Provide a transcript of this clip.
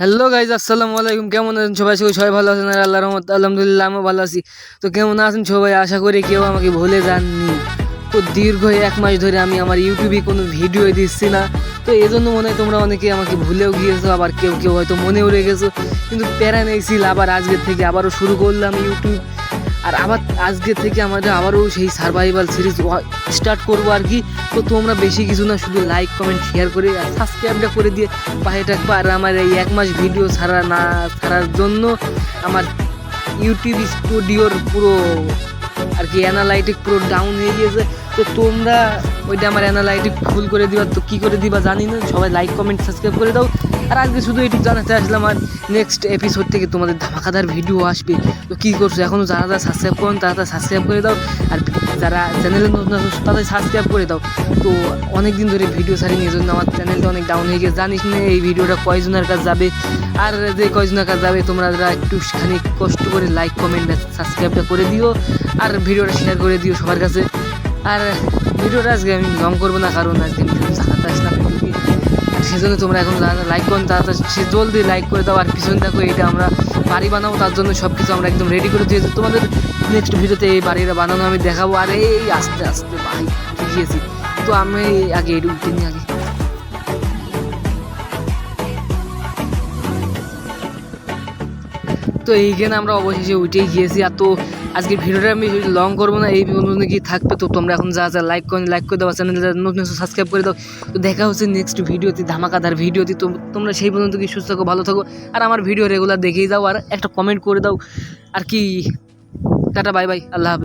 Hello guys আসসালামু আলাইকুম কেমন আছেন সবাই? সবাই সবাই ভালো আছেন আর আল্লাহ রহমত আলহামদুলিল্লাহ আমিও ভালো আছি। তো কেমন আছেন সবাই? আশা করি কেউ আমাকে ভুলে যাননি। তো দীর্ঘ এক মাস ধরে আমি আমার ইউটিউবে কোনো ভিডিও দিচ্ছি না। তো এই জন্য মনে হয় তোমরা অনেকে আমাকে ভুলেও গিয়েছো, আবার কেউ কেউ হয়তো মনেও রেখেছো। কিন্তু প্যারা নেছিল আবার আজকের থেকে আবারও শুরু করলাম ইউটিউব আর আবার আজকে থেকে আমাদের আবারও সেই সার্ভাইভাল সিরিজ স্টার্ট করব আর কি। তো তোমরা বেশি কিছু না, শুধু লাইক কমেন্ট শেয়ার করে আর সাবস্ক্রাইবটা করে দিয়ে পাশে থাকব। আর আমার এই এক মাস ভিডিও ছাড়া না, ছাড়ার জন্য আমার ইউটিউব স্টুডিওর পুরো আর কি অ্যানালাইটিক পুরো ডাউন হয়ে গিয়েছে। তো তোমরা ওইটা আমার অ্যানালাইটিক ফুল করে দিবা, তো কী করে দিবা জানি না। সবাই লাইক কমেন্ট সাবস্ক্রাইব করে দাও। আর আজকে শুধু এইটুকু জানাতে আসলাম, আর নেক্সট এপিসোড থেকে তোমাদের ধামাকাদার ভিডিও আসবে। তো কী করছ? এখনও যারা যারা সাবস্ক্রাইব করেন, তারা তারা সাবস্ক্রাইব করে দাও। আর যারা চ্যানেলে নতুন আছো, তাদের সাবস্ক্রাইব করে দাও। তো অনেক দিন ধরে ভিডিও ছাড়িনি এই জন্য আমার চ্যানেলটা অনেক ডাউন হয়ে গেছে। জানিস না, এই ভিডিওটা কয়জনের কাছে যাবে? আর যে কয়জনের কাছে যাবে, তোমরা যারা একটুখানি কষ্ট করে লাইক কমেন্ট সাবস্ক্রাইবটা করে দিও। আর ভিডিওটা শেয়ার করে দিও সবার কাছে। আর ভিডিওটা আজকে আমি লং করব না, কারণ আজকে হাতে আসলাম সেজন্য তোমরা এখন লাইক করুন তাড়াতাড়ি সে জলদি লাইক করে দাও, আর পিছনে দেখো এটা আমরা বাড়ি বানাবো, তার জন্য সব কিছু আমরা একদম রেডি করে দিয়েছি তোমাদের নেক্সট ভিডিওতে এই বাড়িটা বানানো আমি দেখাবো, আর এই আস্তে আস্তে ভাই গিয়েছি তো আমি আগে এটুকু কিনি আগে তো এইখানে আমরা অবশেষে উঠেই গিয়েছি। আর তো আজকে ভিডিওটা আমি লং করব না, এই পর্যন্ত কি থাকবে? তো তোমরা এখন যা যা লাইক করে লাইক করে দাও চ্যানেল নতুন সাবস্ক্রাইব করে দাও। তো দেখা হচ্ছে নেক্সট ভিডিওতে, ধামাকাদার ভিডিওতে। তো তোমরা সেই পর্যন্ত কি সুস্থ থাকো, ভালো থাকো, আর আমার ভিডিও রেগুলার দেখেই দাও, আর একটা কমেন্ট করে দাও। আর কি, টাটা বাই বাই আল্লাহ হাফেজ।